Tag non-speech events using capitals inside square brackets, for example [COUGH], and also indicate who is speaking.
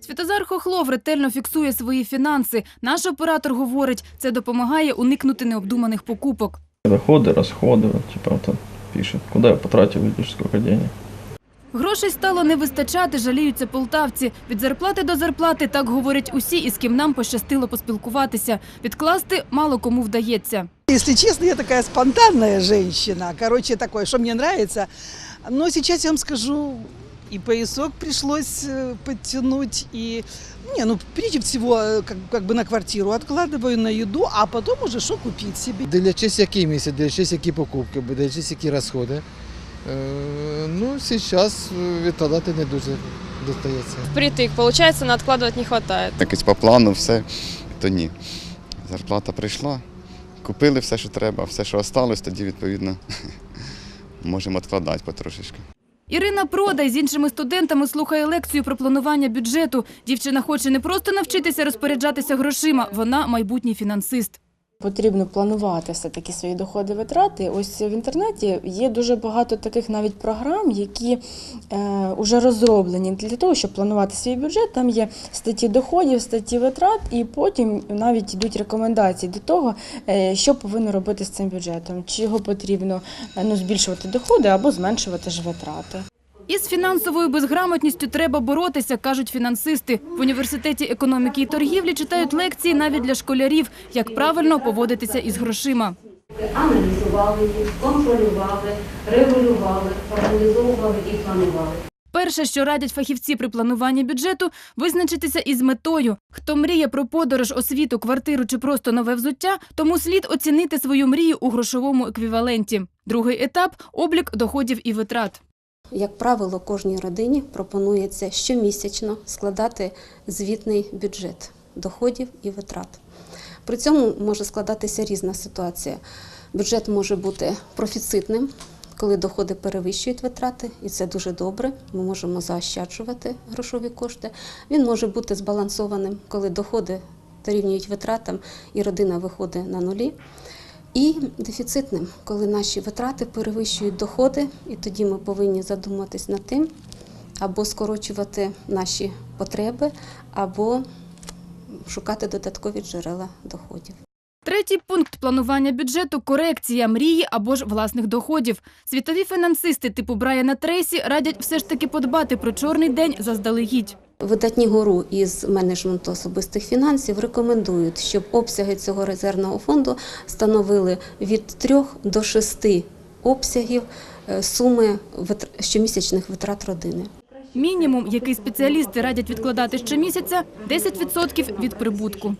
Speaker 1: Святозар Хохлов ретельно фіксує свої фінанси. Наш оператор говорить, це допомагає уникнути необдуманих покупок.
Speaker 2: Доходы, расходы, вот, типа вот он пишет, куда я потратил, видишь, сколько денег.
Speaker 1: Грошей стало не вистачати, жаліються полтавці. Від зарплати до зарплати так говорять усі, із ким нам пощастило поспілкуватися. Відкласти мало кому вдається.
Speaker 3: Если честно, я такая спонтанная женщина. Короче, такое, что мне нравится. Но сейчас я вам скажу, и поясок пришлось э, подтянуть, и... Не, ну, прежде всего, э, как, как бы на квартиру откладываю, на еду, а потом уже что купить себе.
Speaker 4: Дивлячись, який місяць, дивлячись, які покупки, будуть, дивлячись, які розходи. Е, ну, зараз відкладати не дуже достається.
Speaker 5: Впритык. Получается, но откладывать не хватает.
Speaker 6: якось по плану все, то ні. Зарплата прийшла, купили все, що треба, все, що осталось, тоді відповідно [LAUGHS] можемо відкладати потрошечки.
Speaker 1: Ірина Продай з іншими студентами слухає лекцію про планування бюджету. Дівчина хоче не просто навчитися розпоряджатися грошима, вона майбутній фінансист.
Speaker 7: Потрібно планувати все-таки свої доходи витрати. Ось в інтернеті є дуже багато таких навіть програм, які е, вже розроблені для того, щоб планувати свій бюджет. Там є статті доходів, статті витрат, і потім навіть йдуть рекомендації до того, е, що повинно робити з цим бюджетом, чи його потрібно е, ну, збільшувати доходи або зменшувати ж витрати.
Speaker 1: Із фінансовою безграмотністю треба боротися, кажуть фінансисти. В університеті економіки і торгівлі читають лекції навіть для школярів, як правильно поводитися із грошима.
Speaker 8: аналізували їх, контролювали, регулювали, організовували і планували.
Speaker 1: Перше, що радять фахівці при плануванні бюджету, визначитися із метою. Хто мріє про подорож, освіту, квартиру чи просто нове взуття, тому слід оцінити свою мрію у грошовому еквіваленті. Другий етап облік доходів і витрат.
Speaker 9: Як правило, кожній родині пропонується щомісячно складати звітний бюджет доходів і витрат. При цьому може складатися різна ситуація. Бюджет може бути профіцитним, коли доходи перевищують витрати, і це дуже добре. Ми можемо заощаджувати грошові кошти. Він може бути збалансованим, коли доходи дорівнюють витратам і родина виходить на нулі. І дефіцитним, коли наші витрати перевищують доходи, і тоді ми повинні задуматись над тим, або скорочувати наші потреби, або шукати додаткові джерела доходів.
Speaker 1: Третій пункт планування бюджету корекція мрії або ж власних доходів. Світові фінансисти типу Брайана Трейсі радять все ж таки подбати про чорний день заздалегідь.
Speaker 9: Видатні гуру із менеджменту особистих фінансів рекомендують, щоб обсяги цього резервного фонду становили від 3 до 6 обсягів е, суми щомісячних витрат родини.
Speaker 1: Мінімум, який спеціалісти радять відкладати щомісяця – 10% від прибутку.